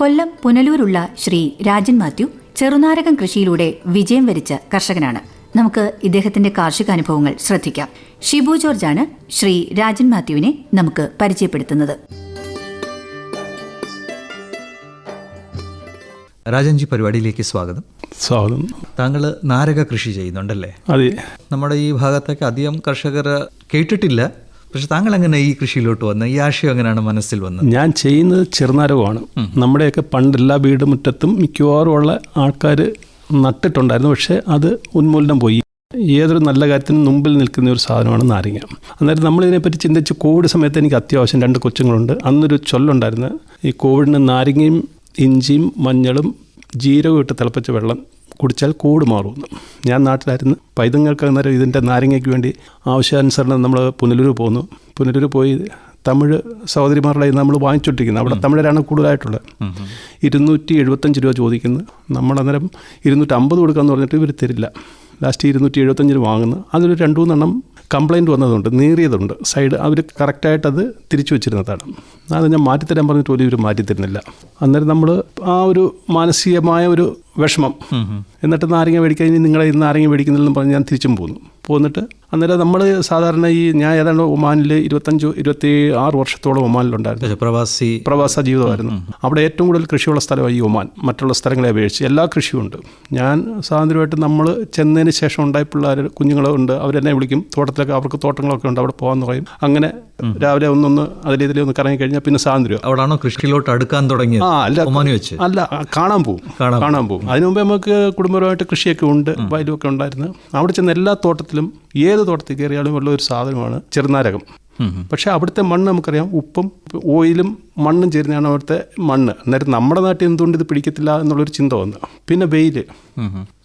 കൊല്ലം പുനലൂരുള്ള ശ്രീ രാജൻ മാത്യു ചെറുനാരകം കൃഷിയിലൂടെ വിജയം വരിച്ച കർഷകനാണ്. നമുക്ക് ഇദ്ദേഹത്തിന്റെ കാർഷിക അനുഭവങ്ങൾ ശ്രദ്ധിക്കാം. ഷിബു ജോർജാണ് ശ്രീ രാജൻ മാത്യുവിനെ നമുക്ക് പരിചയപ്പെടുത്തുന്നത്. രാജൻജി പരിപാടിയിലേക്ക് സ്വാഗതം. സ്വാഗതം. താങ്കൾ നാരക കൃഷി ചെയ്യുന്നുണ്ടല്ലേ? അതെ. നമ്മുടെ ഈ ഭാഗത്തൊക്കെ അധികം കർഷകർ കേട്ടിട്ടില്ല. പക്ഷെ താങ്കൾ എങ്ങനെ ഈ കൃഷിയിലോട്ട് വന്നത് ഈ ആശയം എങ്ങനെയാണ് മനസ്സിൽ വന്നത്? ഞാൻ ചെയ്യുന്നത് ചെറുനാരകമാണ്. നമ്മുടെയൊക്കെ പണ്ട് എല്ലാ വീടുമുറ്റത്തും മിക്കവാറും ഉള്ള ആൾക്കാർ നട്ടിട്ടുണ്ടായിരുന്നു. പക്ഷേ അത് ഉന്മൂലനം പോയി. ഏതൊരു നല്ല കാര്യത്തിനും മുമ്പിൽ നിൽക്കുന്ന ഒരു സാധനമാണ് നാരങ്ങ. അന്നേരം നമ്മളിതിനെപ്പറ്റി ചിന്തിച്ച് കോവിഡ് സമയത്ത് എനിക്ക് അത്യാവശ്യം രണ്ട് കൊച്ചുങ്ങളുണ്ട്. അന്നൊരു ചൊല്ലുണ്ടായിരുന്നു. ഈ കോവിഡിന് നാരങ്ങയും ഇഞ്ചിയും മഞ്ഞളും ജീരകവും ഇട്ട് തിളപ്പിച്ച വെള്ളം കുടിച്ചാൽ കൂട് മാറുമെന്ന്. ഞാൻ നാട്ടിലായിരുന്നു. പൈതങ്ങൾക്ക് അന്നേരം ഇതിന്റെ നാരങ്ങയ്ക്ക് വേണ്ടി ആവശ്യാനുസരണം നമ്മൾ പുനലൂർ പോന്നു. പുനലൂർ പോയി തമിഴ് സഹോദരിമാരുടെ നമ്മൾ വാങ്ങിച്ചുകൊണ്ടിരിക്കുന്നത് അവിടെ തമിഴരാണ് കൂടുതലായിട്ടുള്ളത്. ഇരുന്നൂറ്റി എഴുപത്തഞ്ച് രൂപ ചോദിക്കുന്നു. നമ്മളന്നേരം ഇരുന്നൂറ്റമ്പത് കൊടുക്കാമെന്ന് പറഞ്ഞിട്ട് ഇവർ തരില്ല. ലാസ്റ്റ് ഇരുന്നൂറ്റി എഴുപത്തഞ്ച് രൂപ വാങ്ങുന്നു. അതിലൊരു രണ്ട് മൂന്നെണ്ണം കംപ്ലൈന്റ് വന്നതുണ്ട് നീറിയതുണ്ട്. സൈഡ് അവർ കറക്റ്റായിട്ടത് തിരിച്ചു വെച്ചിരുന്നതാണ്. അത് ഞാൻ മാറ്റിത്തരാൻ പറഞ്ഞിട്ട് പോലും ഇവർ മാറ്റിത്തരുന്നില്ല. അന്നേരം നമ്മൾ ആ ഒരു മാനസികമായ ഒരു വിഷമം. എന്നിട്ട് നാരങ്ങ മേടിക്കാൻ ഇനി നിങ്ങളെ നാരങ്ങ മേടിക്കുന്നില്ലെന്ന് പറഞ്ഞ് ഞാൻ തിരിച്ചും പോന്നു. പോന്നിട്ട് അന്നേരം നമ്മൾ സാധാരണ ഈ ഞാൻ ഏതാണ്ട് ഒമാനിൽ ഇരുപത്തഞ്ച് ഇരുപത്തി ആറ് വർഷത്തോളം ഒമാനിലുണ്ടായിരുന്നു പ്രവാസി പ്രവാസ ജീവിതമായിരുന്നു. അവിടെ ഏറ്റവും കൂടുതൽ കൃഷിയുള്ള സ്ഥലമായി ഈ ഒമാൻ. മറ്റുള്ള സ്ഥലങ്ങളെ അപേക്ഷിച്ച് എല്ലാ കൃഷിയും ഉണ്ട്. ഞാൻ സ്വാതന്ത്ര്യമായിട്ട് നമ്മൾ ചെന്നതിന് ശേഷം ഉണ്ടായ പിള്ളേർ കുഞ്ഞുങ്ങളുണ്ട് അവരെന്നെ വിളിക്കും. തോട്ടത്തിലൊക്കെ അവർക്ക് തോട്ടങ്ങളൊക്കെ ഉണ്ട്. അവിടെ പോകാൻ പറയും. അങ്ങനെ രാവിലെ ഒന്നൊന്ന് അതിലെ ഇതിലെ ഒന്ന് കറങ്ങി കഴിഞ്ഞാൽ പിന്നെ സ്വാതന്ത്ര്യം. അവിടാണോ കൃഷിയിലോട്ട് അടുക്കാൻ തുടങ്ങി ആ അല്ല. ഒമാനി വെച്ച്? അല്ല കാണാൻ പോകും കാണാൻ കാണാൻ പോകും അതിനു മുമ്പേ നമുക്ക് കുടുംബപരമായിട്ട് കൃഷിയൊക്കെ ഉണ്ട്. വയലുമൊക്കെ ഉണ്ടായിരുന്നു. അവിടെ ചെന്ന എല്ലാ തോട്ടത്തിലും ഏത് തോട്ടത്തിൽ കയറിയാലും ഉള്ള ഒരു സാധനമാണ് ചെറുനാരകം. പക്ഷേ അവിടുത്തെ മണ്ണ് നമുക്കറിയാം ഉപ്പും ഓയിലും മണ്ണും ചേരുന്നതാണ് അവിടുത്തെ മണ്ണ്. അന്നേരം നമ്മുടെ നാട്ടിൽ എന്തുകൊണ്ട് ഇത് പിടിക്കത്തില്ല എന്നുള്ളൊരു ചിന്ത വന്നു. പിന്നെ വെയിൽ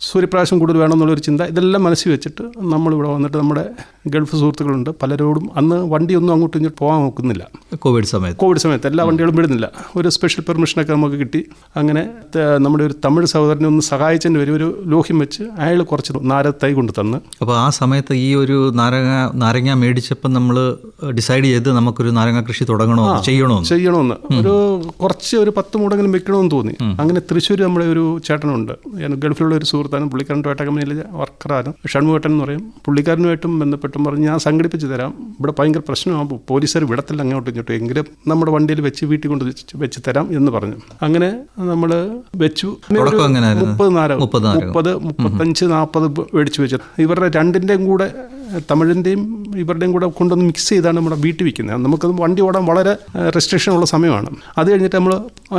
സൂര്യപ്രകാശം കൂടുതൽ വേണമെന്നുള്ളൊരു ചിന്ത. ഇതെല്ലാം മനസ്സിൽ വെച്ചിട്ട് നമ്മളിവിടെ വന്നിട്ട് നമ്മുടെ ഗൾഫ് സുഹൃത്തുക്കളുണ്ട്. പലരോടും അന്ന് വണ്ടിയൊന്നും അങ്ങോട്ടും ഇങ്ങോട്ട് പോകാൻ നോക്കുന്നില്ല. കോവിഡ് സമയത്ത്. കോവിഡ് സമയത്ത് എല്ലാ വണ്ടികളും വിടുന്നില്ല. ഒരു സ്പെഷ്യൽ പെർമിഷനൊക്കെ നമുക്ക് കിട്ടി. അങ്ങനെ നമ്മുടെ ഒരു തമിഴ് സഹോദരനെ ഒന്ന് സഹായിച്ചതിന് വരും ഒരു ലോഹ്യം വെച്ച് അയാൾ കുറച്ച് നാര തൈ കൊണ്ട് തന്ന്. അപ്പോൾ ആ സമയത്ത് ഈ ഒരു നാരങ്ങ നാരങ്ങ മേടിച്ചപ്പോൾ നമ്മൾ ഡിസൈഡ് ചെയ്ത് നമുക്കൊരു നാരങ്ങ കൃഷി തുടങ്ങണോ? ചെയ്യണോ എന്ന്. ചെയ്യണമെന്ന് ഒരു കുറച്ച് ഒരു പത്ത് മൂടെങ്കിലും വെക്കണമെന്ന് തോന്നി. അങ്ങനെ തൃശ്ശൂർ നമ്മുടെ ഒരു ചേട്ടനുണ്ട്. ഞാൻ ഗൾഫിലുള്ള ഒരു സുഹൃത്താണ്. പുള്ളിക്കാരൻ ടൊയറ്റ കമ്പനിയിലെ വർക്കറാണ്. ഷൺമുട്ടൻ എന്ന് പറയും. പുള്ളിക്കാരനുമായിട്ടും ബന്ധപ്പെട്ടും പറഞ്ഞ് ഞാൻ സംഘടിപ്പിച്ച് തരാം. ഇവിടെ ഭയങ്കര പ്രശ്നമാണ് പോലീസുകാർ വിടത്തില്ല അങ്ങോട്ടും ഇങ്ങോട്ടും. എങ്കിലും നമ്മുടെ വണ്ടിയിൽ വെച്ച് വീട്ടിൽ കൊണ്ട് വെച്ച് തരാം എന്ന് പറഞ്ഞു. അങ്ങനെ നമ്മൾ വെച്ചു? മുപ്പത് നാല്? മുപ്പത്. മുപ്പത്തഞ്ച് നാൽപ്പത് മേടിച്ചു വെച്ചു. ഇവരുടെ രണ്ടിന്റെയും കൂടെ തമിഴിന്റെയും ഇവരുടെയും കൂടെ കൊണ്ടൊന്ന് മിക്സ് ചെയ്താണ് നമ്മുടെ വീട്ടിൽ വിൽക്കുന്നത് നമുക്കത് വണ്ടി ഓടാൻ വളരെ റെസ്ട്രിക്ഷൻ ഉള്ള സമയമാണ്. അത് കഴിഞ്ഞിട്ട് നമ്മൾ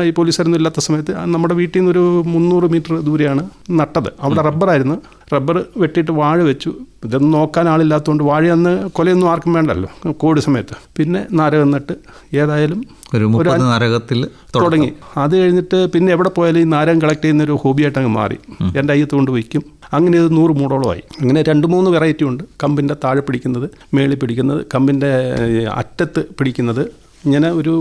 ഈ പോലീസുകാരൊന്നും ഇല്ലാത്ത സമയത്ത് നമ്മുടെ വീട്ടിൽ നിന്ന് ഒരു മുന്നൂറ് മീറ്റർ ദൂരെയാണ് നട്ടത്. അവിടെ റബ്ബറായിരുന്നു റബ്ബർ വെട്ടിയിട്ട് വാഴ വെച്ചു. ഇതൊന്നും നോക്കാൻ ആളില്ലാത്തതുകൊണ്ട് വാഴ അന്ന് കൊലയൊന്നും ആർക്കും വേണ്ടല്ലോ കോവിഡ് സമയത്ത്. പിന്നെ നാരകം നട്ട് ഏതായാലും ഒരു നാരകത്തിൽ തുടങ്ങി. അത് കഴിഞ്ഞിട്ട് പിന്നെ എവിടെ പോയാലും ഈ നാരകം കളക്ട് ചെയ്യുന്ന ഒരു ഹോബിയായിട്ട് അങ്ങ് മാറി. എന്റെ അയ്യത്ത് കൊണ്ട് വയ്ക്കും. അങ്ങനെ ഇത് നൂറ് മൂടോളമായി. അങ്ങനെ രണ്ട് മൂന്ന് വെറൈറ്റി ഉണ്ട്. കമ്പിന്റെ താഴെ പിടിക്കുന്നത് മേളിൽ പിടിക്കുന്നത് കമ്പിന്റെ അറ്റത്ത് പിടിക്കുന്നത്. ഇങ്ങനെ ഒരു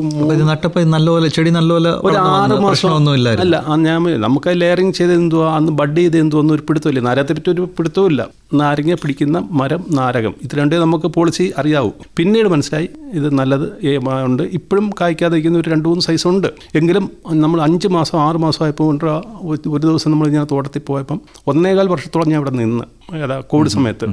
നട്ടപ്പോൾ നല്ലപോലെ ചെടി നല്ലപോലെ ഒരു ആറ് മാസം അല്ല ഞാൻ നമുക്ക് ലെയറിങ് ചെയ്ത് എന്തുവാ? അന്ന് ബഡ് ചെയ്ത് എന്തുവാ ഒന്നും ഒരു പിടുത്തമില്ല. നരത്തിരിച്ചൊരു ഒരു പിടുത്തമില്ല നാരങ്ങ പിടിക്കുന്ന മരം നാരകം. ഇത് രണ്ടേ നമുക്ക് പോളിസി അറിയാവൂ. പിന്നീട് മനസ്സിലായി ഇത് നല്ലത് ഉണ്ട്. ഇപ്പോഴും കായ്ക്കാതെ ഇരിക്കുന്ന ഒരു രണ്ട് മൂന്ന് സൈസ് ഉണ്ട്. എങ്കിലും നമ്മൾ അഞ്ച് മാസം ആറ് മാസം ആയപ്പോൾ ഒരു- ദിവസം നമ്മൾ ഇങ്ങനെ തോട്ടത്തിൽ പോയപ്പം ഒന്നേകാൽ വർഷത്തോളം ഞാൻ ഇവിടെ നിന്ന് ഏതാ കോവിഡ് സമയത്ത്.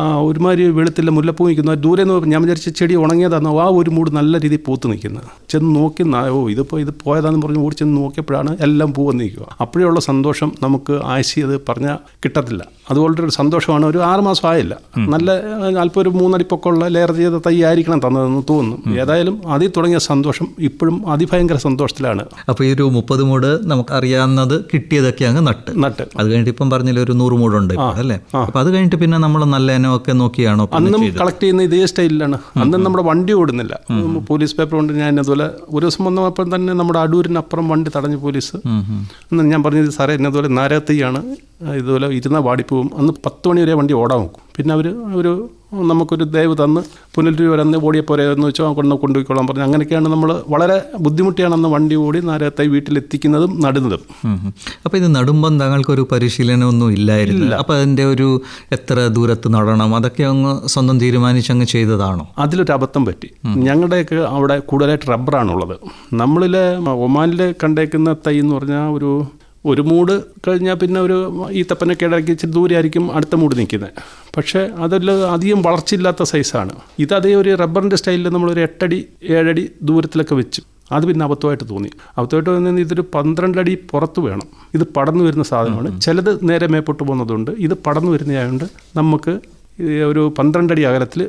ആ ഒരുമാതിരി വെളുത്തില്ല മുല്ലപ്പൂ നിൽക്കുന്നു. ദൂരെ നിന്ന് ഞാൻ വിചാരിച്ച ചെടി ഉണങ്ങിയതാണോ ആ ഒരു മൂട് നല്ല രീതിയിൽ പൂത്ത് നിൽക്കുന്നത്. ചെന്ന് നോക്കി ഓ ഇതിപ്പോൾ ഇത് പോയതാണെന്ന് പറഞ്ഞ് ഓടി ചെന്ന് നോക്കിയപ്പോഴാണ് എല്ലാം പൂ വന്നിരിക്കുക. നിൽക്കുക അപ്പോഴുള്ള സന്തോഷം നമുക്ക് ആശി അത് പറഞ്ഞാൽ കിട്ടത്തില്ല. അതുപോലത്തെ ഒരു സന്തോഷമാണ് ഒരു ആറ് മാസം ആയില്ല നല്ല അല്പം ഒരു മൂന്നടി പൊക്കമുള്ള ലെയർ ചെയ്ത തൈ ആയിരിക്കണം തന്നതെന്ന് തോന്നുന്നു. ഏതായാലും അതിൽ തുടങ്ങിയ സന്തോഷം ഇപ്പോഴും അതിഭയങ്കര സന്തോഷത്തിലാണ്. അപ്പോൾ ഈ ഒരു മുപ്പത് മൂട് നമുക്ക് അറിയാവുന്നത് കിട്ടിയതൊക്കെ അങ്ങ് നട്ട്. നട്ട്. അത് കഴിഞ്ഞിട്ട് ഇപ്പം പറഞ്ഞില്ല ഒരു നൂറ് മൂടുണ്ട് അല്ലേ? അപ്പോൾ അത് കഴിഞ്ഞിട്ട് പിന്നെ നമ്മൾ നല്ല ഇനമൊക്കെ നോക്കിയാണോ അന്നും? കളക്ട് ചെയ്യുന്ന ഇതേ സ്റ്റൈലിലാണ് അന്നും നമ്മുടെ വണ്ടി ഓടുന്നില്ല. പോലീസ് പേപ്പർ കൊണ്ട് ഞാൻ ഇന്നതുപോലെ ഒരു ദിവസം വന്നപ്പോൾ തന്നെ നമ്മുടെ അടൂരിനപ്പുറം വണ്ടി തടഞ്ഞു പോലീസ്. എന്ന് ഞാൻ പറഞ്ഞത് സാറേ എന്നതുപോലെ നാരകത്തൈയാണ് ഇതുപോലെ ഇരുന്ന വാടിപ്പോവും. അന്ന് പത്ത് മണി വരെ വണ്ടി ഓടാൻ നോക്കും പിന്നെ അവർ ഒരു നമുക്കൊരു ദയവ് തന്ന് പുനലൂർ അന്ന് ഓടിയ പോരെ എന്ന് വെച്ചാൽ കൊണ്ട് കൊണ്ടുപോയിക്കോളാൻ പറഞ്ഞു. അങ്ങനെയൊക്കെയാണ് നമ്മൾ വളരെ ബുദ്ധിമുട്ടിയാണ് അന്ന് വണ്ടി ഓടി നേരത്തെ വീട്ടിലെത്തിക്കുന്നതും നടുന്നതും. അപ്പോൾ ഇത് നടുമ്പം താങ്കൾക്കൊരു പരിശീലനമൊന്നും ഇല്ലായിരുന്നു. അപ്പോൾ അതിന്റെ ഒരു എത്ര ദൂരത്ത് നടണം? അതൊക്കെ അങ്ങ് സ്വന്തം തീരുമാനിച്ച് അങ്ങ് ചെയ്തതാണോ? അതിലൊരു അബദ്ധം പറ്റി. ഞങ്ങളുടെയൊക്കെ അവിടെ കൂടുതലായിട്ട് റബ്ബറാണുള്ളത്. നമ്മളിലെ ഒമാനിൽ കണ്ടേക്കുന്ന തൈ എന്ന് പറഞ്ഞാൽ ഒരു ഒരു മൂട് കഴിഞ്ഞാൽ പിന്നെ ഒരു ഈ ഈത്തപ്പനൊക്കെ ഇടയ്ക്ക് ഇച്ചിരി ദൂരെയായിരിക്കും അടുത്ത മൂട് നിൽക്കുന്നത്. പക്ഷേ അതല്ല അധികം വളർച്ചയില്ലാത്ത സൈസാണ്. ഇത് അതേ ഒരു റബ്ബറിന്റെ സ്റ്റൈലിൽ നമ്മളൊരു എട്ടടി ഏഴടി ദൂരത്തിലൊക്കെ വെച്ചു. അത് പിന്നെ അബദ്ധമായിട്ട് തോന്നി. അബദ്ധമായിട്ട് തോന്നി ഇതൊരു പന്ത്രണ്ടടി പുറത്ത് വേണം. ഇത് പടന്നു വരുന്ന സാധനമാണ്. ചിലത് നേരെ മേപ്പോട്ട് പോകുന്നതുകൊണ്ട് ഇത് പടന്നു വരുന്നതായതുകൊണ്ട് നമുക്ക് ഒരു പന്ത്രണ്ടടി അകലത്തിൽ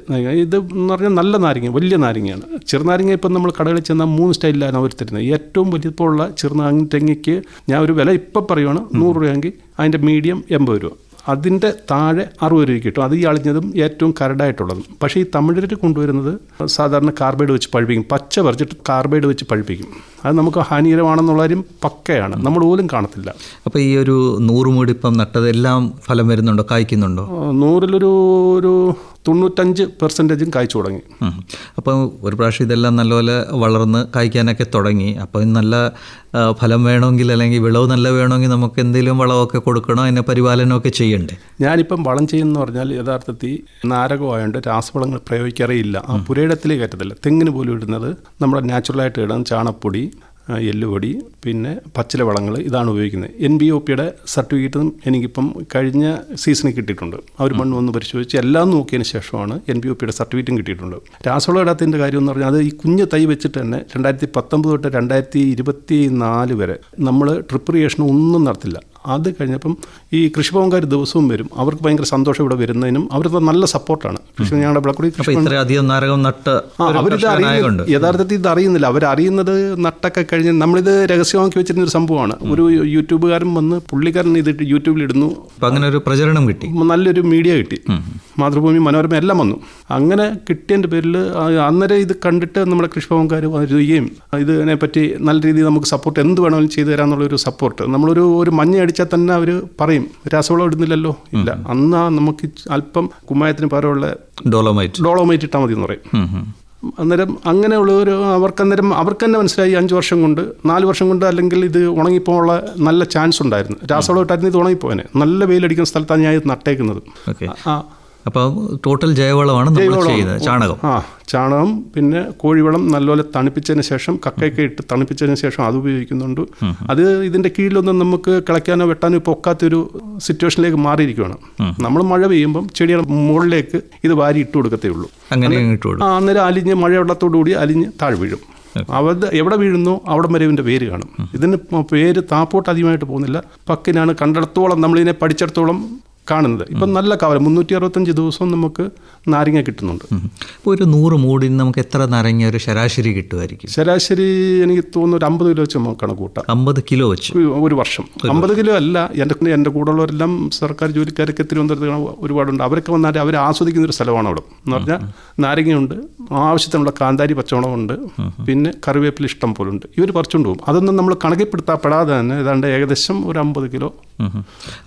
ഇത് എന്ന് പറഞ്ഞാൽ നല്ല നാരങ്ങ വലിയ നാരങ്ങയാണ്. ചെറുനാരങ്ങ ഇപ്പം നമ്മൾ കടകളിൽ ചെന്നാൽ മൂന്ന് സ്റ്റൈലിലാണ് അവർ തരുന്നത്. ഏറ്റവും വലിയപ്പോൾ ഉള്ള ചെറുനാരങ്ങ ചെറുനാരങ്ങയ്ക്ക് ഞാൻ ഒരു വില ഇപ്പം പറയുവാണ് നൂറ് രൂപയെങ്കിൽ അതിന്റെ മീഡിയം എൺപത് രൂപ. അതിന്റെ താഴെ അറുപത് രൂപയ്ക്ക് കിട്ടും. അത് ഈ അളിഞ്ഞതും ഏറ്റവും കരടായിട്ടുള്ളതും. പക്ഷേ ഈ തമിഴർ കൊണ്ടുവരുന്നത് സാധാരണ കാർബൈഡ് വെച്ച് പഴുപ്പിക്കും. പച്ച പറിച്ചിട്ട് കാർബൈഡ് വെച്ച് പഴുപ്പിക്കും. അത് നമുക്ക് ഹാനികരമാണെന്നുള്ള കാര്യം പക്കയാണ്. നമ്മൾ പോലും കാണത്തില്ല. അപ്പോൾ ഈ ഒരു നൂറ് മൂടിപ്പം നട്ടതെല്ലാം ഫലം വരുന്നുണ്ടോ? കായ്ക്കുന്നുണ്ടോ? നൂറിലൊരു ഒരു തൊണ്ണൂറ്റഞ്ച് പെർസെന്റേജും കായ്ച്ചു തുടങ്ങി. അപ്പോൾ ഒരു പ്രാവശ്യം ഇതെല്ലാം നല്ലപോലെ വളർന്ന് കായ്ക്കാനൊക്കെ തുടങ്ങി. അപ്പോൾ നല്ല ഫലം വേണമെങ്കിൽ അല്ലെങ്കിൽ വിളവ് നല്ല വേണമെങ്കിൽ നമുക്ക് എന്തെങ്കിലും വളമൊക്കെ കൊടുക്കണോ അതിനെ പരിപാലനമൊക്കെ ചെയ്യണ്ടേ? ഞാനിപ്പം വളം ചെയ്യുന്ന പറഞ്ഞാൽ യഥാർത്ഥത്തിൽ നാരകമായതുകൊണ്ട് രാസവളങ്ങൾ പ്രയോഗിക്കാറേ ഇല്ല. ആ പുരയിടത്തിലേക്ക് കയറ്റത്തില്ല. തെങ്ങിന് പോലും ഇടുന്നത് നമ്മുടെ നാച്ചുറലായിട്ട് ഇടാൻ ചാണപ്പൊടി എല്ലുപൊടി പിന്നെ പച്ചില വളങ്ങൾ ഇതാണ് ഉപയോഗിക്കുന്നത്. എൻ ബി ഒ പിയുടെ സർട്ടിഫിക്കറ്റും എനിക്കിപ്പം കഴിഞ്ഞ സീസണിൽ കിട്ടിയിട്ടുണ്ട്. അവർ മണ്ണ് വന്ന് പരിശോധിച്ച് എല്ലാം നോക്കിയതിന് ശേഷമാണ് എൻ ബി ഒ പിയുടെ സർട്ടിഫിക്കറ്റും കിട്ടിയിട്ടുണ്ട്. രാസവളം ഇടാത്തതിന്റെ കാര്യം എന്ന് പറഞ്ഞാൽ അത് ഈ കുഞ്ഞ് തൈ വെച്ചിട്ട് തന്നെ രണ്ടായിരത്തി പത്തൊമ്പത് തൊട്ട് രണ്ടായിരത്തി ഇരുപത്തി നാല് വരെ നമ്മൾ ട്രിപ്പ് ഒന്നും നടത്തില്ല. അത് കഴിഞ്ഞപ്പം ഈ കൃഷിഭവൻകാർ ദിവസവും വരും. അവർക്ക് ഭയങ്കര സന്തോഷം ഇവിടെ വരുന്നതിനും അവരുടെ നല്ല സപ്പോർട്ടാണ്. കൃഷി ഞങ്ങളുടെ വിളക്കുടി ഇത്രയധികം നാരകം നട്ട് അവരിത് അറിയുന്നുണ്ട് അറിയുന്ന യഥാർത്ഥത്തിൽ ഇത് അറിയുന്നില്ല. അവരറിയുന്നത് നട്ടൊക്കെ കഴിഞ്ഞ് നമ്മളിത് രഹസ്യമാക്കി വെച്ചിരുന്ന ഒരു സംഭവമാണ്. ഒരു യൂട്യൂബുകാരൻ വന്ന് പുള്ളിക്കാരൻ ഇത് യൂട്യൂബിൽ ഇടുന്നു അങ്ങനെ ഒരു പ്രചരണം കിട്ടി. നല്ലൊരു മീഡിയ കിട്ടി. മാതൃഭൂമി മനോരമ എല്ലാം വന്നു. അങ്ങനെ കിട്ടിയതിന്റെ പേരിൽ അന്നേരം ഇത് കണ്ടിട്ട് നമ്മുടെ കൃഷിഭവൻകാർ വരികയും ഇതിനെ പറ്റി നല്ല രീതിയിൽ നമുക്ക് സപ്പോർട്ട് എന്ത് വേണമെങ്കിലും ചെയ്തു തരാമെന്നുള്ളൊരു സപ്പോർട്ട് നമ്മളൊരു ഒരു മഞ്ഞ അടിച്ചാൽ തന്നെ അവർ പറയും. രാസവളം ഇടുന്നില്ലല്ലോ. ഇല്ല. അന്ന് നമുക്ക് അല്പം കുമ്മായത്തിന് പകരമുള്ള ഡോളോമൈറ്റ്. ഡോളോമൈറ്റ് ഇട്ടാൽ മതി എന്ന് പറയും. അന്നേരം അങ്ങനെയുള്ള ഒരു അവർക്കന്നേരം അവർക്ക് തന്നെ മനസ്സിലായി അഞ്ച് വർഷം കൊണ്ട് നാല് വർഷം കൊണ്ട് അല്ലെങ്കിൽ ഇത് ഉണങ്ങിപ്പോകാനുള്ള നല്ല ചാൻസ് ഉണ്ടായിരുന്നു. രാസവളം ഇട്ടായിരുന്നു ഇത് ഉണങ്ങിപ്പോനെ നല്ല വെയിലടിക്കുന്ന സ്ഥലത്താണ് ഞാൻ ഇത് നട്ടേക്കുന്നത്. ആ അപ്പോൾ ടോട്ടൽ ജൈവവളമാണ് നമ്മൾ. ചെയ്യുന്നത് ചാണകം. ആ ചാണകം പിന്നെ കോഴിവളം നല്ലപോലെ തണുപ്പിച്ചതിന് ശേഷം കക്കയൊക്കെ ഇട്ട് തണുപ്പിച്ചതിന് ശേഷം അത് ഉപയോഗിക്കുന്നുണ്ട്. അത് ഇതിന്റെ കീഴിലൊന്നും നമുക്ക് കിളയ്ക്കാനോ വെട്ടാനോ ഇപ്പോൾ ഒക്കാത്തൊരു സിറ്റുവേഷനിലേക്ക് മാറിയിരിക്കുകയാണ്. നമ്മൾ മഴ പെയ്യുമ്പം ചെടിയുടെ മുകളിലേക്ക് ഇത് വാരി ഇട്ട് കൊടുക്കത്തേ ഉള്ളൂ. അങ്ങനെ ആ അന്നേരം അലിഞ്ഞ് മഴവെള്ളത്തോടുകൂടി അലിഞ്ഞ് താഴെ വീഴും. അവിടെ എവിടെ വീഴുന്നു അവിടെ വരെ ഇതിന്റെ പേര് കാണും. ഇതിന് പേര് താപ്പോട്ട് അധികമായിട്ട് പോകുന്നില്ല. പക്കിനാണ് കണ്ടിടത്തോളം നമ്മളിതിനെ പഠിച്ചിടത്തോളം കാണുന്നത്. ഇപ്പം നല്ല കവല മുന്നൂറ്റി അറുപത്തഞ്ച് ദിവസവും നമുക്ക് നാരങ്ങ കിട്ടുന്നുണ്ട്. ഇപ്പോൾ ഒരു നൂറ് മൂടിന് നമുക്ക് എത്ര നാരങ്ങ ഒരു ശരാശരി കിട്ടുമായിരിക്കും? ശരാശരി എനിക്ക് തോന്നുന്നു ഒരു അമ്പത് കിലോ വെച്ച് നമുക്ക് കണക്ക് കൂട്ടാം അമ്പത് കിലോ വെച്ച്? ഒരു- വർഷം. അമ്പത് കിലോ അല്ല എന്റെ എന്റെ കൂടെയുള്ളവരെല്ലാം സർക്കാർ ജോലിക്കാരൊക്കെ തിരുവനന്തപുരത്ത് ഒരുപാടുണ്ട്. അവരൊക്കെ വന്നാൽ അവർ ആസ്വദിക്കുന്ന ഒരു സ്ഥലമാണ് അവിടെ. എന്ന് പറഞ്ഞാൽ നാരങ്ങയുണ്ട് ആവശ്യത്തിനുള്ള കാന്താരി പച്ചവളമുണ്ട് പിന്നെ കറിവേപ്പില ഇഷ്ടം പോലുണ്ട്. ഇവർ പറിച്ചുകൊണ്ട് പോകും. അതൊന്നും നമ്മൾ കണക്കിൽപ്പെടുത്താപ്പെടാതെ തന്നെ ഏതാണ്ട് ഏകദേശം ഒരു അമ്പത് കിലോ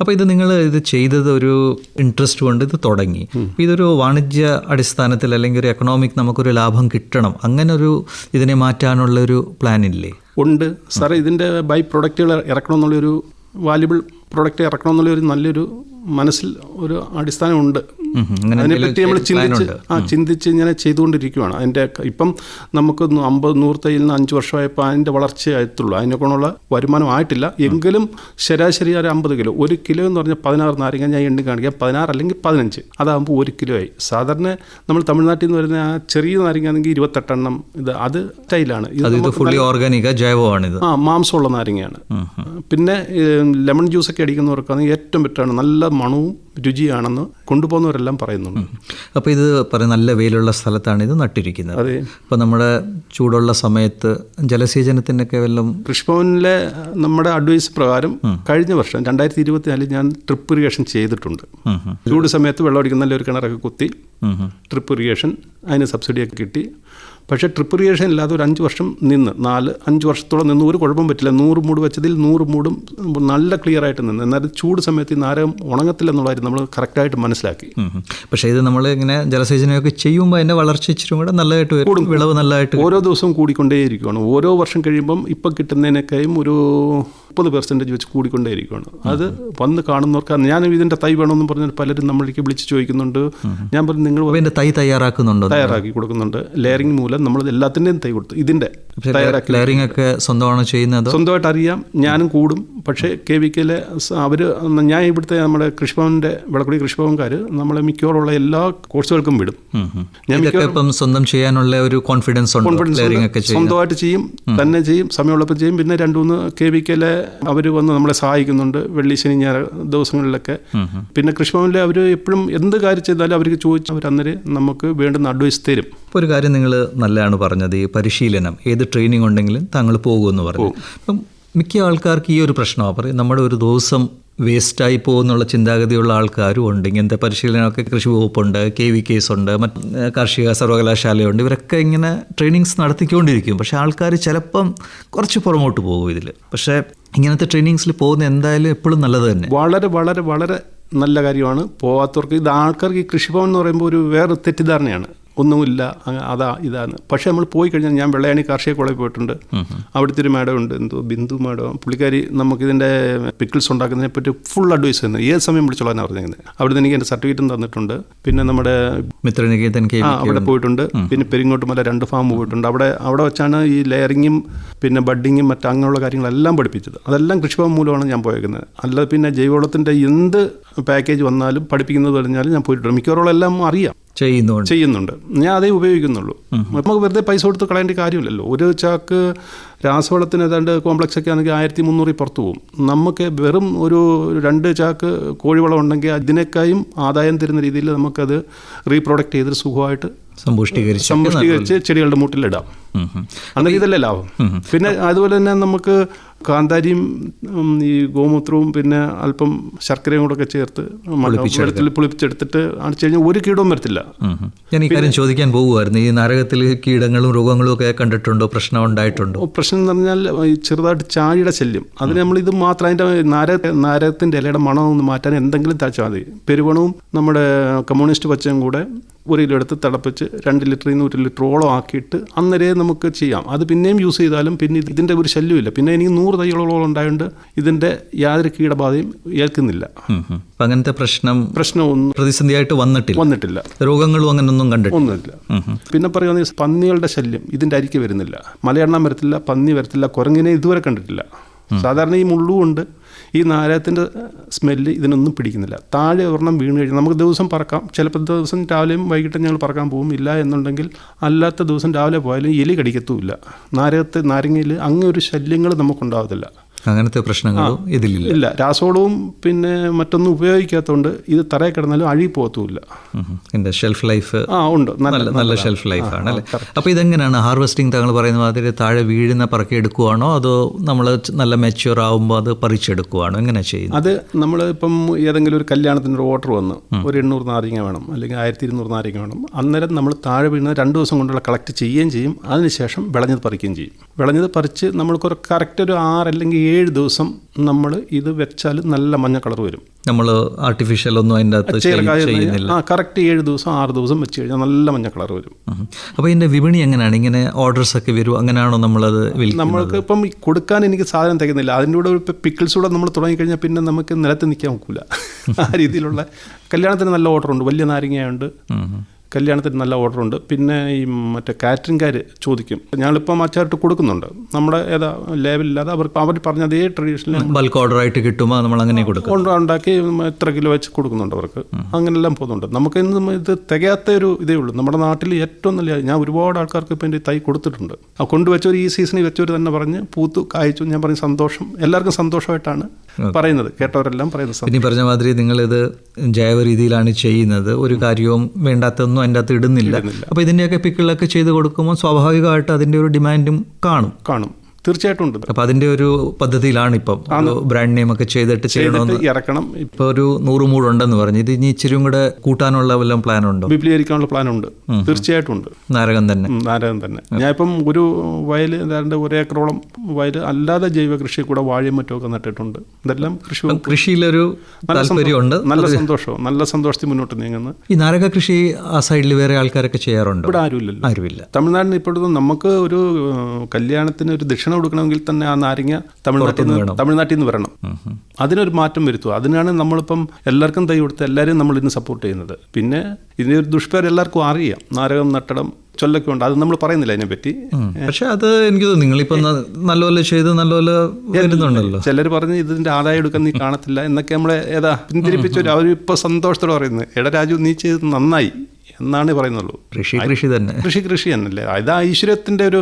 അപ്പോൾ ഇത് നിങ്ങൾ ഇത് ചെയ്തത് ഒരു ഇൻട്രസ്റ്റ് കൊണ്ട് ഇത് തുടങ്ങി. ഇതൊരു വാണിജ്യ അടിസ്ഥാനത്തിൽ അല്ലെങ്കിൽ ഒരു എക്കണോമിക് നമുക്കൊരു ലാഭം കിട്ടണം. അങ്ങനെ ഒരു ഇതിനെ മാറ്റാനുള്ള ഒരു പ്ലാൻ ഇല്ലേ? ഉണ്ട്. സാറേ ഇതിന്റെ ബൈ പ്രൊഡക്റ്റുകൾ ഇറക്കണം എന്നുള്ളൊരു വാല്യുബിൾ പ്രൊഡക്റ്റ് ഇറക്കണം എന്നുള്ള ഒരു നല്ലൊരു മനസ്സിൽ ഒരു അടിസ്ഥാനമുണ്ട്. അതിനെപ്പറ്റി നമ്മൾ ചിന്തിച്ച് ആ ചിന്തിച്ച് ഇങ്ങനെ ചെയ്തുകൊണ്ടിരിക്കുകയാണ് അതിന്റെ ഇപ്പം നമുക്ക് അമ്പത് നൂറ് തൈയിൽ നിന്ന് അഞ്ച് വർഷമായപ്പോൾ അതിന്റെ വളർച്ചയായിട്ടുള്ളൂ. അതിനെ കൊണ്ടുള്ള വരുമാനം ആയിട്ടില്ല. എങ്കിലും ശരാശരി ഒരു അമ്പത് കിലോ. ഒരു കിലോ എന്ന് പറഞ്ഞാൽ പതിനാറ് നാരങ്ങ ഞാൻ എണ്ണി കാണിക്കാം. പതിനാറ് അല്ലെങ്കിൽ പതിനഞ്ച്. അതാകുമ്പോൾ ഒരു കിലോ ആയി. സാധാരണ നമ്മൾ തമിഴ്നാട്ടിൽ നിന്ന് വരുന്ന ആ ചെറിയ നാരങ്ങ ആണെങ്കിൽ ഇരുപത്തെട്ടെണ്ണം ഇത് അത് സ്റ്റൈലാണ് ഇത് ഇത് ഫുള്ളി ഓർഗാനിക് ജൈവമാണിത്. ആ മാംസമുള്ള നാരങ്ങയാണ്. പിന്നെ ലെമൺ ജ്യൂസൊക്കെ അടിക്കുന്നവർക്കാണെങ്കിൽ ഏറ്റവും ബെറ്ററാണ് നല്ല മണവും രുചിയാണെന്ന് കൊണ്ടുപോകുന്നവരെല്ലാം. പറയുന്നുണ്ട്. അപ്പോൾ ഇത് പറയും നല്ല വെയിലുള്ള സ്ഥലത്താണ് ഇത് നട്ടിരിക്കുന്നത്. അതെ. അപ്പോൾ നമ്മുടെ ചൂടുള്ള സമയത്ത് ജലസേചനത്തിനൊക്കെ വല്ലതും കൃഷിഭവനിലെ നമ്മുടെ അഡ്വൈസ് പ്രകാരം കഴിഞ്ഞ വർഷം രണ്ടായിരത്തി ഇരുപത്തിനാലിൽ ഞാൻ ട്രിപ്പ് ഇറിഗേഷൻ ചെയ്തിട്ടുണ്ട്. ചൂട് സമയത്ത് വെള്ളം അടിക്കുന്ന നല്ലൊരു കിണറൊക്കെ കുത്തി. ട്രിപ്പ് ഇറിഗേഷൻ അതിന് സബ്സിഡിയൊക്കെ കിട്ടി. പക്ഷേ ട്രിപ്പ് ഇറിഗേഷൻ ഇല്ലാതെ ഒരു അഞ്ച് വർഷം നിന്ന് നാല് അഞ്ച് വർഷത്തോളം നിന്ന് ഒരു കുഴപ്പം പറ്റില്ല. നൂറ് മൂട് വെച്ചതിൽ നൂറ് മൂടും നല്ല ക്ലിയർ ആയിട്ട് നിന്ന്. എന്നാൽ ചൂട് സമയത്ത് ഈ നാരകം ഉണങ്ങത്തില്ല എന്നുള്ളതായിരുന്നു നമ്മൾ കറക്റ്റായിട്ട് മനസ്സിലാക്കി. പക്ഷേ ഇത് നമ്മൾ ഇങ്ങനെ ജലസേചനമൊക്കെ ചെയ്യുമ്പോൾ അതിന്റെ വളർച്ച ഇച്ചിരി കൂടെ നല്ലതായിട്ട് കൂടും. വിളവ് നല്ലതായിട്ട് ഓരോ ദിവസവും കൂടിക്കൊണ്ടേയിരിക്കുകയാണ് ഓരോ വർഷം കഴിയുമ്പം ഇപ്പം കിട്ടുന്നതിനേക്കായും ഒരു മുപ്പത് പെർസെന്റേജ് വെച്ച് കൂടിക്കൊണ്ടേയിരിക്കുകയാണ് അത് വന്ന് കാണുന്നവർക്ക് ഞാൻ ഇതിന്റെ തൈ വേണമെന്ന് പറഞ്ഞാൽ പലരും നമ്മളിലേക്ക് വിളിച്ച് ചോദിക്കുന്നുണ്ട്. ഞാൻ പറഞ്ഞു നിങ്ങൾ തൈ തയ്യാറാക്കുന്നുണ്ടോ? തയ്യാറാക്കി കൊടുക്കുന്നുണ്ട്. ലെയറിംഗ് മൂലം നമ്മൾ എല്ലാത്തിന്റെയും തൈ കൊടുത്തു. ഇതിന്റെ തയ്യാറാക്കി. ഒക്കെ സ്വന്തമാണോ ചെയ്യുന്നത്? സ്വന്തമായിട്ട് അറിയാം. ഞാനും കൂടും. പക്ഷേ കെ വി കെയിലെ അവർ ഞാൻ ഇവിടുത്തെ നമ്മുടെ കൃഷിഭവന്റെ വിളക്കുടി കൃഷിഭവൻകാർ നമ്മളെ മിക്കവാറുള്ള എല്ലാ കോഴ്സുകൾക്കും വിടും. ഞാൻ ഇപ്പം സ്വന്തം ചെയ്യാനുള്ള ഒരു കോൺഫിഡൻസ് സ്വന്തമായിട്ട് ചെയ്യും തന്നെ ചെയ്യും സമയമുള്ളപ്പോൾ ചെയ്യും. പിന്നെ രണ്ട് മൂന്ന് കെ വി കെയിലെ അവർ വന്ന് നമ്മളെ സഹായിക്കുന്നുണ്ട്. വെള്ളി ശനി ഞായർ ദിവസങ്ങളിലൊക്കെ. പിന്നെ കൃഷിഭവനിലെ അവർ എപ്പോഴും എന്ത് കാര്യം ചെയ്താലും അവർക്ക് ചോദിച്ചാൽ അവർ അന്നേരം നമുക്ക് വേണ്ടുന്ന അഡ്വൈസ് തരും. ഒരു കാര്യം നിങ്ങൾ നല്ലതാണ് പറഞ്ഞത് ഈ പരിശീലനം. ഏത് ട്രെയിനിങ് ഉണ്ടെങ്കിലും താങ്കൾ പോകുമെന്ന് പറഞ്ഞു. അപ്പം മിക്ക ആൾക്കാർക്ക് ഈ ഒരു പ്രശ്നമാണ്. പറയും നമ്മുടെ ഒരു ദിവസം വേസ്റ്റായി പോകുന്നുള്ള ചിന്താഗതിയുള്ള ആൾക്കാരും ഉണ്ട്. ഇങ്ങനത്തെ പരിശീലനമൊക്കെ കൃഷി വകുപ്പുണ്ട് കെ വി കേസ് ഉണ്ട് മറ്റ് കാർഷിക സർവകലാശാലയുണ്ട്. ഇവരൊക്കെ ഇങ്ങനെ ട്രെയിനിങ്സ് നടത്തിക്കൊണ്ടിരിക്കും. പക്ഷേ ആൾക്കാർ ചിലപ്പം കുറച്ച് പുറമോട്ട് പോകും ഇതിൽ പക്ഷേ ഇങ്ങനത്തെ ട്രെയിനിങ്സിൽ പോകുന്ന എന്തായാലും എപ്പോഴും നല്ലത് തന്നെ. വളരെ വളരെ വളരെ നല്ല കാര്യമാണ് പോവാത്തവർക്ക്. ഇത് ആൾക്കാർക്ക് ഈ കൃഷിഭവൻ എന്ന് പറയുമ്പോൾ ഒരു വേറെ തെറ്റിദ്ധാരണയാണ്. ഒന്നുമില്ല. അതാ ഇതാണ്. പക്ഷേ നമ്മൾ പോയി കഴിഞ്ഞാൽ ഞാൻ വെള്ളയാണി കാർഷിക കോളേജിൽ പോയിട്ടുണ്ട്. അവിടുത്തെ ഒരു മാഡം ഉണ്ട്. എന്തോ ബിന്ദു മാഡം. പുള്ളിക്കാരി നമുക്കിതിന്റെ പിക്കിൾസ് ഉണ്ടാക്കുന്നതിനെ പറ്റി ഫുൾ അഡ്വൈസ് തന്നു. ഏത് സമയം വിളിച്ചോളാൻ പറഞ്ഞിരുന്നത് അവിടുന്ന് എനിക്ക് എന്റെ സർട്ടിഫിക്കറ്റും തന്നിട്ടുണ്ട്. പിന്നെ നമ്മുടെ മിത്രനികേതൻ അവിടെ പോയിട്ടുണ്ട്. പിന്നെ പെരിങ്ങോട്ടുമല രണ്ട് ഫാം പോയിട്ടുണ്ട്. അവിടെ അവിടെ വെച്ചാണ് ഈ ലെയറിങ്ങും പിന്നെ ബഡിങ്ങും മറ്റു അങ്ങനെയുള്ള കാര്യങ്ങളെല്ലാം പഠിപ്പിച്ചത്. അതെല്ലാം കൃഷിഭവൻ മൂലമാണ് ഞാൻ പോയേക്കുന്നത്. അല്ലാതെ പിന്നെ ജൈവവളത്തിന്റെ എന്ത് പാക്കേജ് വന്നാലും പഠിപ്പിക്കുന്നത് പറഞ്ഞാലും ഞാൻ പോയിട്ടുണ്ട്. മിക്കവാറും എല്ലാം അറിയാം. ചെയ്യുന്നുണ്ട്. ചെയ്യുന്നുണ്ട്. ഞാൻ അതേ ഉപയോഗിക്കുന്നുള്ളൂ. നമുക്ക് വെറുതെ പൈസ കൊടുത്ത് കളയേണ്ട കാര്യമില്ലല്ലോ. ഒരു ചാക്ക് രാസവളത്തിന് ഏതാണ്ട് കോംപ്ലക്സ് ഒക്കെ ആണെങ്കിൽ ആയിരത്തി മുന്നൂറിൽ പുറത്ത് പോകും നമുക്ക് വെറും ഒരു രണ്ട് ചാക്ക് കോഴിവളം ഉണ്ടെങ്കിൽ അതിനേക്കായും ആദായം തരുന്ന രീതിയിൽ നമുക്കത് റീപ്രൊഡക്റ്റ് ചെയ്തിട്ട് സുഖമായിട്ട് സമ്പുഷ്ടീകരിച്ച് സമ്പുഷ്ടീകരിച്ച് ചെടികളുടെ മൂട്ടിലിടാം. ഉം. ഇതല്ലേ ലാഭം. പിന്നെ അതുപോലെ തന്നെ നമുക്ക് കാന്താരിയും ഈ ഗോമൂത്രവും പിന്നെ അല്പം ശർക്കരയും കൂടെ ഒക്കെ ചേർത്ത് വെള്ളത്തിൽ പുളിപ്പിച്ചെടുത്തിട്ട് അടിച്ചു കഴിഞ്ഞാൽ ഒരു കീടവും വരത്തില്ല. ഞാൻ ഈ കാര്യം ചോദിക്കാൻ പോകുമായിരുന്നു ഈ നരകത്തിൽ കീടങ്ങളും രോഗങ്ങളും ഒക്കെ കണ്ടിട്ടുണ്ടോ? പ്രശ്നം ഉണ്ടായിട്ടുണ്ടോ? പ്രശ്നം എന്ന് പറഞ്ഞാൽ ഈ ചെറുതായിട്ട് ചാഴിയുടെ ശല്യം. അതിന് നമ്മൾ ഇത് മാത്രം അതിന്റെ നാര നാരകത്തിന്റെ ഇലയുടെ മണം ഒന്ന് മാറ്റാൻ എന്തെങ്കിലും തച്ചാൽ മതി. പെരുവണവും നമ്മുടെ കമ്മ്യൂണിസ്റ്റ് പച്ചയും കൂടെ ഒരു കിലോ എടുത്ത് തിളപ്പിച്ച് രണ്ട് ലിറ്ററിൽ നിന്ന് ഒരു ലിറ്ററോളം ആക്കിയിട്ട് അന്നേരേ നമുക്ക് ചെയ്യാം. അത് പിന്നെയും യൂസ് ചെയ്താലും പിന്നെ ഇത് ഇതിന്റെ ഒരു ശല്യമില്ല പിന്നെ എനിക്ക് നൂറ് തൈകളോളം ഉണ്ടായതുകൊണ്ട് ഇതിന്റെ യാതൊരു കീടബാധയും ഏൽക്കുന്നില്ല. അങ്ങനത്തെ പ്രശ്നം പ്രശ്നമൊന്നും പ്രതിസന്ധിയായിട്ട് വന്നിട്ടില്ല. വന്നിട്ടില്ല. രോഗങ്ങളും അങ്ങനൊന്നും കണ്ടിട്ടില്ല. ഒന്നുമില്ല. പിന്നെ പറയുകയാണെങ്കിൽ പന്നികളുടെ ശല്യം ഇതിന്റെ അരിക്ക് വരുന്നില്ല. മലയെണ്ണം വരത്തില്ല പന്നി വരത്തില്ല കുരങ്ങിനെ ഇതുവരെ കണ്ടിട്ടില്ല. സാധാരണ ഈ മുള്ളുകൊണ്ട് ഈ നാരകത്തിന്റെ സ്മെല്ല് ഇതിനൊന്നും പിടിക്കുന്നില്ല. താഴെ ഒരെണ്ണം വീണ് കഴിഞ്ഞാൽ നമുക്ക് ദിവസം പറക്കാം. ചിലപ്പോൾ ദിവസം രാവിലെയും വൈകിട്ടും ഞങ്ങൾ പറക്കാൻ പോകും ഇല്ല എന്നുണ്ടെങ്കിൽ അല്ലാത്ത ദിവസം രാവിലെ പോയാലും എലി കടിക്കത്തുമില്ല. നാരകത്തെ നാരങ്ങയിൽ അങ്ങനെ ഒരു ശല്യങ്ങൾ നമുക്കുണ്ടാവത്തില്ല. അങ്ങനത്തെ പ്രശ്നങ്ങളും ഇതിലില്ല. ഇല്ല രാസവളവും പിന്നെ മറ്റൊന്നും ഉപയോഗിക്കാത്തതുകൊണ്ട് ഇത് തറയിൽ കിടന്നാലും അഴി പോകത്തുമില്ല. ഇതിന്റെ ഷെൽഫ് ലൈഫ് ആ ഉണ്ട്. നല്ല നല്ല ഷെൽഫ് ലൈഫാണ് അല്ലേ? അപ്പോൾ ഇതെങ്ങനെയാണ് ഹാർവെസ്റ്റിംഗ് താങ്കൾ പറയുന്ന മാതിരി താഴെ വീഴുന്ന പറക്കി എടുക്കുവാണോ? അതോ നമ്മൾ നല്ല മെച്യൂർ ആകുമ്പോൾ അത് പറിച്ചെടുക്കുവാണോ? എങ്ങനെ ചെയ്യുന്നത്? അത് നമ്മൾ ഇപ്പം ഏതെങ്കിലും ഒരു കല്യാണത്തിന് ഒരു ഓർഡർ വന്ന് ഒരു എണ്ണൂറ് നാരങ്ങ വേണം അല്ലെങ്കിൽ ആയിരത്തി ഇരുന്നൂറ് നാരങ്ങ വേണം. അന്നേരം നമ്മൾ താഴെ വീഴുന്ന രണ്ട് ദിവസം കൊണ്ടുള്ള കളക്ട് ചെയ്യുകയും ചെയ്യും. അതിനുശേഷം വിളഞ്ഞത് പറിക്കുകയും ചെയ്യും. വിളഞ്ഞത് പറിച്ച് നമ്മൾക്ക് ഒരു കറക്റ്റ് ഒരു ആറ് അല്ലെങ്കിൽ ഏഴ് ദിവസം നമ്മൾ ഇത് വെച്ചാൽ നല്ല മഞ്ഞ കളർ വരും. നമ്മൾ ആർട്ടിഫിഷ്യൽ ഒന്നും അതിന്റെ അകത്ത് ആ കറക്റ്റ് ഏഴ് ദിവസം ആറ് ദിവസം വെച്ച് കഴിഞ്ഞാൽ നല്ല മഞ്ഞ കളർ വരും. അപ്പോൾ ഇതിന്റെ വിപണി എങ്ങനെയാണ്? ഇങ്ങനെ ഓർഡേഴ്സ് ഒക്കെ വരും അങ്ങനെയാണോ നമ്മളത് നമ്മൾക്ക് ഇപ്പം കൊടുക്കാൻ എനിക്ക് സാധനം തികയുന്നില്ല. അതിന്റെ കൂടെ ഒരു പിക്കിൾസ് കൂടെ നമ്മൾ തുടങ്ങിക്കഴിഞ്ഞാൽ പിന്നെ നമുക്ക് നിലത്ത് നിൽക്കാൻ നോക്കില്ല ആ രീതിയിലുള്ള കല്യാണത്തിന് നല്ല ഓർഡർ ഉണ്ട്. വലിയ നാരങ്ങയുണ്ട്. കല്യാണത്തിന് നല്ല ഓർഡർ ഉണ്ട് പിന്നെ ഈ മറ്റേ കാറ്ററിംഗുകാർ ചോദിക്കും. ഞങ്ങളിപ്പം അച്ചാറിട്ട് കൊടുക്കുന്നുണ്ട്. നമ്മുടെ ഏതാ ലേബലില്ലാതെ അവർക്ക് അവർ പറഞ്ഞ അതേ ട്രഡീഷണൽ ബൾക്ക് ഓർഡർ ആയിട്ട് കിട്ടുമ്പോൾ നമ്മൾ അങ്ങനെ കൊടുക്കും. കൊണ്ട് ഉണ്ടാക്കി എത്ര കിലോ വെച്ച് കൊടുക്കുന്നുണ്ട് അവർക്ക്. അങ്ങനെല്ലാം പോകുന്നുണ്ട്. നമുക്ക് ഇന്ന് ഇത് തികയാത്ത ഒരു ഇതേ ഉള്ളൂ. നമ്മുടെ നാട്ടിൽ ഏറ്റവും നല്ല ഞാൻ ഒരുപാട് ആൾക്കാർക്ക് ഇപ്പം എന്റെ തൈ കൊടുത്തിട്ടുണ്ട്. ആ കൊണ്ടുവച്ചവർ ഈ സീസണിൽ വെച്ചവർ തന്നെ പറഞ്ഞ് പൂത്തു കായ്ച്ചു ഞാൻ പറഞ്ഞ സന്തോഷം. എല്ലാവർക്കും സന്തോഷമായിട്ടാണ് പറയുന്നത്. കേട്ടവരെല്ലാം പറയുന്നത് ഇനി പിന്നെ പറഞ്ഞ മാതിരി നിങ്ങളിത് ജൈവ രീതിയിലാണ് ചെയ്യുന്നത്. ഒരു കാര്യവും വേണ്ടാത്തൊന്നും അതിന്റെ അകത്ത് ഇടുന്നില്ല. അപ്പോൾ ഇതിന്റെയൊക്കെ പിക്കിളൊക്കെ ചെയ്ത് കൊടുക്കുമ്പോൾ സ്വാഭാവികമായിട്ട് അതിന്റെ ഒരു ഡിമാൻഡും കാണും. കാണും. തീർച്ചയായിട്ടും ഉണ്ട്. അപ്പൊ അതിന്റെ ഒരു പദ്ധതിയിലാണ് ഇപ്പം. ബ്രാൻഡ് നെയിം ഒക്കെ ചെയ്തിട്ട് ചെയ്യണമെന്ന് ചെയ്തിട്ട് ഇറക്കണം. ഇപ്പൊ ഒരു നൂറ് മൂടുണ്ടെന്ന് പറഞ്ഞു. ഇത് ഇനി ഇച്ചിരിയും കൂടെ കൂട്ടാനുള്ള വല്ല പ്ലാൻ ഉണ്ടോ? വിപുലീകരിക്കാനുള്ള പ്ലാൻ ഉണ്ട്. തീർച്ചയായിട്ടും ഉണ്ട്. നാരകം തന്നെ. നാരകം തന്നെ. ഞാൻ ഇപ്പം ഒരു വയൽ ഏതാണ്ട് ഒരു ഏക്കറോളം വയൽ അല്ലാതെ ജൈവ കൃഷി കൂടെ വാഴയും മറ്റുമൊക്കെ നട്ടിട്ടുണ്ട്. ഇതെല്ലാം കൃഷി കൃഷിയിലൊരു താല്പര്യമുണ്ട്. സന്തോഷം- നല്ല സന്തോഷവും നല്ല സന്തോഷത്തിൽ മുന്നോട്ട് നീങ്ങുന്നു. ഈ നാരക കൃഷി ആ സൈഡിൽ വേറെ ആൾക്കാരൊക്കെ ചെയ്യാറുണ്ട്? ഇവിടെ ആരുമില്ല ആരുമില്ല. തമിഴ്നാടിന് ഇപ്പോഴത്തെ നമുക്ക് ഒരു കല്യാണത്തിന് ഒരു ദക്ഷിണ കൊടുക്കണമെങ്കിൽ തന്നെ ആ നാരങ്ങ തമിഴ്നാട്ടിൽ നിന്ന് തമിഴ്നാട്ടിൽ നിന്ന് വരണം. അതിനൊരു മാറ്റം വരുത്തുക. അതിനാണ് നമ്മളിപ്പം എല്ലാവർക്കും തൈ കൊടുത്ത് എല്ലാവരെയും നമ്മൾ ഇന്ന് സപ്പോർട്ട് ചെയ്യുന്നത്. പിന്നെ ഇതിന്റെ ഒരു ദുഷ്പേരം എല്ലാവർക്കും അറിയാം. നാരകം നട്ടടം ചൊല്ലൊക്കെ ഉണ്ട്. അത് നമ്മൾ പറയുന്നില്ല അതിനെപ്പറ്റി പക്ഷെ അത് എനിക്ക് തോന്നുന്നു നിങ്ങളിപ്പോ ന- നല്ലപോലെ ചെയ്ത് നല്ലപോലെ വരുന്നുണ്ടല്ലോ. ചിലർ പറഞ്ഞ് ഇതിന്റെ ആദായം എടുക്കാൻ നീ കാണത്തില്ല എന്നൊക്കെ നമ്മളെ ഏതാ പിന്തിരിപ്പിച്ചൊരു അവരിപ്പോ സന്തോഷത്തോടെ പറയുന്നത്. എടാ രാജു നീ ചെയ്ത് നന്നായി. എന്നാണ് പറയുന്നുള്ളൂ. കൃഷി കൃഷി തന്നെ. കൃഷി കൃഷി തന്നെയല്ലേ. അത് ഐശ്വര്യത്തിന്റെ ഒരു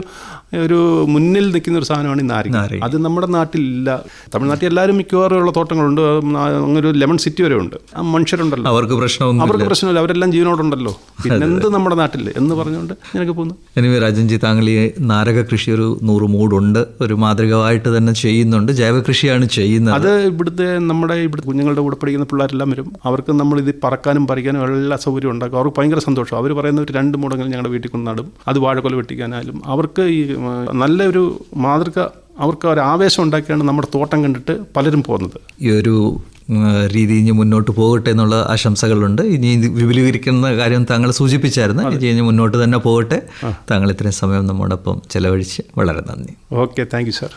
ഒരു മുന്നിൽ നിൽക്കുന്ന ഒരു സാധനമാണ് ഈ നാരങ്ങ. അത് നമ്മുടെ നാട്ടിലില്ല. തമിഴ്നാട്ടിൽ എല്ലാവരും മിക്കവാറും ഉള്ള തോട്ടങ്ങളുണ്ട് അങ്ങനെ ഒരു ലെമൺ സിറ്റി വരെ ഉണ്ട്. ആ മനുഷ്യരുണ്ടല്ലോ. അവർക്ക് പ്രശ്നമൊന്നും അവർക്ക് പ്രശ്നമില്ല. അവരെല്ലാം ജീവനോടുണ്ടല്ലോ. പിന്നെന്ത് നമ്മുടെ നാട്ടിൽ? എന്ന് പറഞ്ഞുകൊണ്ട് ഞാനൊക്കെ പോകുന്നു. എനിവേ രാജൻജി താങ്കൾ ഈ നാരക കൃഷി ഒരു നൂറ് മൂടുണ്ട്. ഒരു മാതൃകമായിട്ട് തന്നെ ചെയ്യുന്നുണ്ട്. ജൈവ കൃഷിയാണ് ചെയ്യുന്നത്. അത് ഇവിടുത്തെ നമ്മുടെ ഇവിടുത്തെ കുഞ്ഞുങ്ങളുടെ കൂടെ പഠിക്കുന്ന പിള്ളേരെല്ലാം വരും. അവർക്ക് നമ്മൾ ഇത് പറക്കാനും പറിക്കാനും എല്ലാ സൗകര്യം ഉണ്ടാക്കും. അവർക്ക് ഭയങ്കര സന്തോഷം. അവർ പറയുന്ന ഒരു രണ്ട് മുടങ്ങൽ ഞങ്ങളുടെ വീട്ടിൽ കൊണ്ട് നടും. അത് വാഴക്കൊല വെട്ടിക്കാനായാലും അവർക്ക് ഈ നല്ലൊരു മാതൃക അവർക്ക് ഒരു ആവേശം ഉണ്ടാക്കിയാണ് നമ്മുടെ തോട്ടം കണ്ടിട്ട് പലരും പോകുന്നത്. ഈ ഒരു രീതി ഇനി മുന്നോട്ട് പോകട്ടെ എന്നുള്ള ആശംസകളുണ്ട്. ഇനി വിപുലീകരിക്കുന്ന കാര്യം താങ്കൾ സൂചിപ്പിച്ചായിരുന്നു. ഇനി ഇനി മുന്നോട്ട് തന്നെ പോകട്ടെ. താങ്കൾ ഇത്രയും സമയം നമ്മോടൊപ്പം ചെലവഴിച്ച് വളരെ നന്ദി. Okay thank you sir.